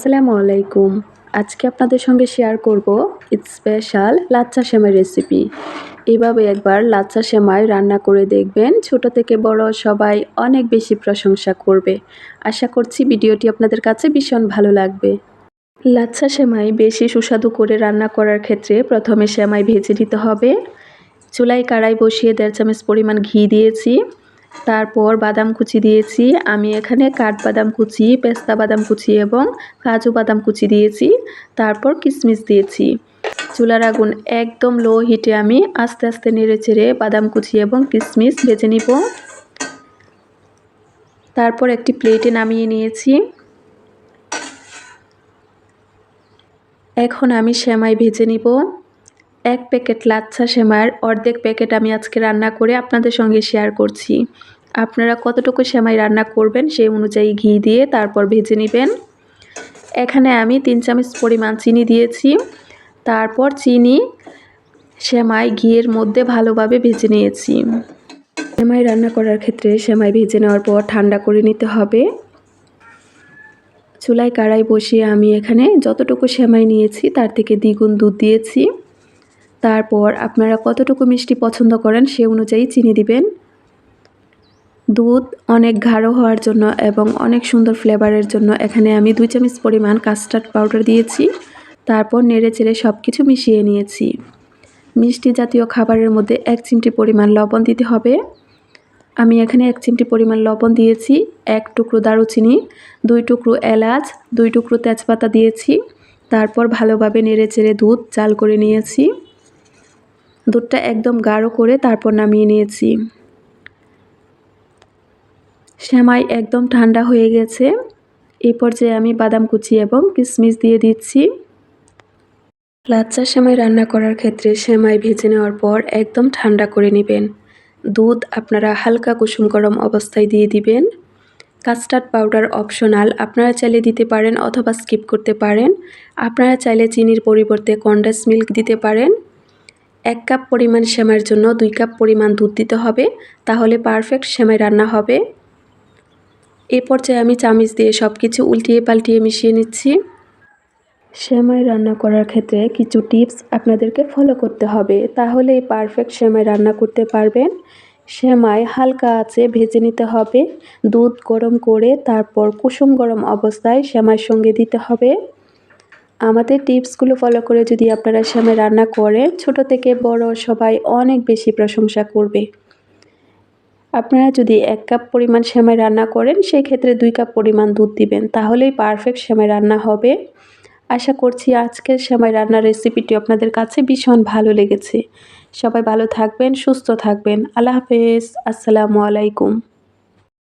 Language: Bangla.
আসসালামু আলাইকুম। আজকে আপনাদের সঙ্গে শেয়ার করব স্পেশাল লাচ্চা সেমাই রেসিপি এভাবে একবার লাচ্চা সেমাই রান্না করে দেখবেন, ছোট থেকে বড় সবাই অনেক বেশি প্রশংসা করবে। আশা করছি ভিডিওটি আপনাদের কাছে ভীষণ ভালো লাগবে। লাচ্ছা সেমাই বেশি সুস্বাদু করে রান্না করার ক্ষেত্রে প্রথমে সেমাই ভেজে নিতে হবে। চুলাই কাড়াই বসিয়ে দেড় চামচ পরিমাণ ঘি দিয়েছি। তারপর বাদাম কুচি দিয়েছি। আমি এখানে কাঠবাদাম কুচি, পেস্তা বাদাম কুচি এবং কাজু বাদাম কুচি দিয়েছি। তারপর কিশমিশ দিয়েছি। চুলার আগুন একদম লো হিটে আমি আস্তে আস্তে নেড়ে চেড়ে বাদাম কুচি এবং কিশমিশ ভেজে নিব। তারপর একটি প্লেটে নামিয়ে নিয়েছি। এখন আমি সেমাই ভেজে নিব। এক প্যাকেট লাচ্ছা সেমাইয়ের অর্ধেক প্যাকেট আমি আজকে রান্না করে আপনাদের সঙ্গে শেয়ার করছি। আপনারা কতটুকু সেমাই রান্না করবেন সেই অনুযায়ী ঘি দিয়ে তারপর ভেজে নেবেন। এখানে আমি তিন চামচ পরিমাণ চিনি দিয়েছি। তারপর চিনি সেমাই ঘিয়ের মধ্যে ভালোভাবে ভেজে নিয়েছি। সেমাই রান্না করার ক্ষেত্রে সেমাই ভেজে নেওয়ার পর ঠান্ডা করে নিতে হবে। চুলায় কাড়াই বসিয়ে আমি এখানে যতটুকু সেমাই নিয়েছি তার থেকে দ্বিগুণ দুধ দিয়েছি। তারপর আপনারা কতটুকু মিষ্টি পছন্দ করেন সে অনুযায়ী চিনি দিবেন। দুধ অনেক গাঢ় হওয়ার জন্য এবং অনেক সুন্দর ফ্লেভারের জন্য এখানে আমি দুই চামচ পরিমাণ কাস্টার্ড পাউডার দিয়েছি। তারপর নেড়ে চেড়ে সব কিছু মিশিয়ে নিয়েছি। মিষ্টি জাতীয় খাবারের মধ্যে এক চিমটি পরিমাণ লবণ দিতে হবে। আমি এখানে এক চিমটি পরিমাণ লবণ দিয়েছি, এক টুকরো দারুচিনি, দুই টুকরো এলাচ, দুই টুকরো তেজপাতা দিয়েছি। তারপর ভালোভাবে নেড়ে চেড়ে দুধ চাল করে নিয়েছি। দুধটা একদম গাঢ় করে তারপর নামিয়ে নিয়েছি। সেমাই একদম ঠান্ডা হয়ে গেছে। এই পর্যায়ে আমি বাদাম কুচি এবং কিশমিশ দিয়ে দিচ্ছি। লাচ্চা সেমাই রান্না করার ক্ষেত্রে সেমাই ভেজে নেওয়ার পর একদম ঠান্ডা করে নেবেন। দুধ আপনারা হালকা কুসুম গরম অবস্থায় দিয়ে দিবেন। কাস্টার্ড পাউডার অপশনাল আপনারা চাইলে দিতে পারেন অথবা স্কিপ করতে পারেন। আপনারা চাইলে চিনির পরিবর্তে কন্ডেন্স মিল্ক দিতে পারেন। এক কাপ পরিমাণ সেমাইয়ের জন্য দুই কাপ পরিমাণ দুধ দিতে হবে, তাহলে পারফেক্ট সেমাই রান্না হবে। এই পর্যায়ে আমি চামিচ দিয়ে সব কিছু উল্টিয়ে পাল্টিয়ে মিশিয়ে নিচ্ছি। সেমাই রান্না করার ক্ষেত্রে কিছু টিপস আপনাদেরকে ফলো করতে হবে, তাহলে পারফেক্ট সেমাই রান্না করতে পারবেন। সেমাই হালকা আছে ভেজে নিতে হবে, দুধ গরম করে তারপর কুসুম গরম অবস্থায় সেমাইয়ের সঙ্গে দিতে হবে। আমাদের টিপসগুলো ফলো করে যদি আপনারা সেমাই রান্না করেন ছোট থেকে বড় সবাই অনেক বেশি প্রশংসা করবে। আপনারা যদি এক কাপ পরিমাণ সেমাই রান্না করেন, সেই ক্ষেত্রে দুই কাপ পরিমাণ দুধ দিবেন, তাহলেই পারফেক্ট সেমাই রান্না হবে। আশা করছি আজকের সেমাই রান্নার রেসিপিটি আপনাদের কাছে ভীষণ ভালো লেগেছে। সবাই ভালো থাকবেন, সুস্থ থাকবেন। আল্লাহ হাফেজ। আসসালামু আলাইকুম।